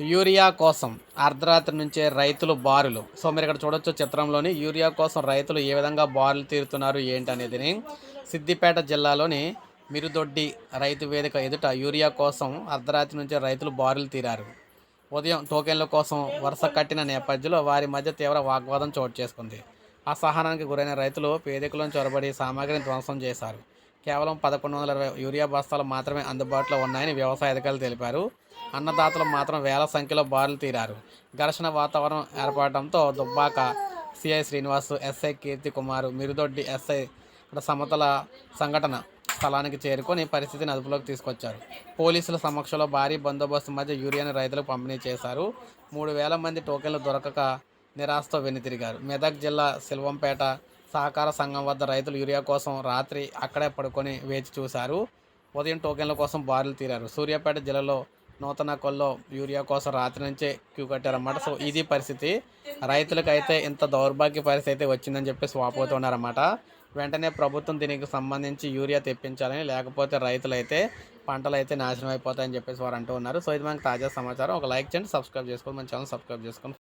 Urea కోసం అర్ధరాత్రి నుంచే రైతులు బారులు. సో మీరు ఇక్కడ చూడొచ్చు చిత్రంలోని యూరియా కోసం రైతులు ఏ విధంగా బారులు తీరుతున్నారు ఏంటనేది సిద్దిపేట జిల్లాలోని మిరుదొడ్డి రైతు వేదిక ఎదుట యూరియా కోసం అర్ధరాత్రి నుంచే రైతులు బారులు తీరారు. ఉదయం టోకెన్ల కోసం వరుస కట్టిన నేపథ్యంలో వారి మధ్య తీవ్ర వాగ్వాదం చోటు చేసుకుంది అసహనానికి గురైన రైతులు వేదికలను చొరబడి సామాగ్రిని ధ్వంసం చేశారు. కేవలం పదకొండు వందల ఇరవై యూరియా బస్తాలు మాత్రమే అందుబాటులో ఉన్నాయని వ్యవసాయ అధికారులు తెలిపారు. అన్నదాతలు మాత్రం వేల సంఖ్యలో బారులు తీరారు. ఘర్షణ వాతావరణం ఏర్పడటంతో Dubbaka CI Srinivas SI Keerthi Kumar Mirudoddi SI ఇక్కడ సమతల సంఘటన స్థలానికి చేరుకొని పరిస్థితిని అదుపులోకి తీసుకొచ్చారు. పోలీసుల సమక్షంలో భారీ బందోబస్తు మధ్య యూరియాను రైతులకు పంపిణీ చేశారు. మూడు వేల మంది టోకెన్లు దొరకక నిరాశతో వెనుతిరిగారు మెదక్ జిల్లా సిల్వంపేట సహకార సంఘం వద్ద రైతులు యూరియా కోసం రాత్రి అక్కడే పడుకొని వేచి చూశారు. ఉదయం టోకెన్ల కోసం బారులు తీరారు. సూర్యాపేట జిల్లాలో నూతన కొల్లో యూరియా కోసం రాత్రి నుంచే క్యూ కట్టారన్నమాట. సో ఇది పరిస్థితి. రైతులకైతే ఇంత దౌర్భాగ్య పరిస్థితి అయితే వచ్చిందని చెప్పేసి వాపోతున్నారన్నమాట వెంటనే ప్రభుత్వం దీనికి సంబంధించి యూరియా తెప్పించాలని లేకపోతే రైతులైతే పంటలు అయితే నాశనం అయిపోతాయని చెప్పేసి వారు అంటూ ఉన్నారు. సో ఇది మనకు తాజా సమాచారం. ఒక లైక్ చేయండి సబ్స్క్రైబ్ చేసుకోండి మన ఛానల్ సబ్స్క్రైబ్ చేసుకోండి.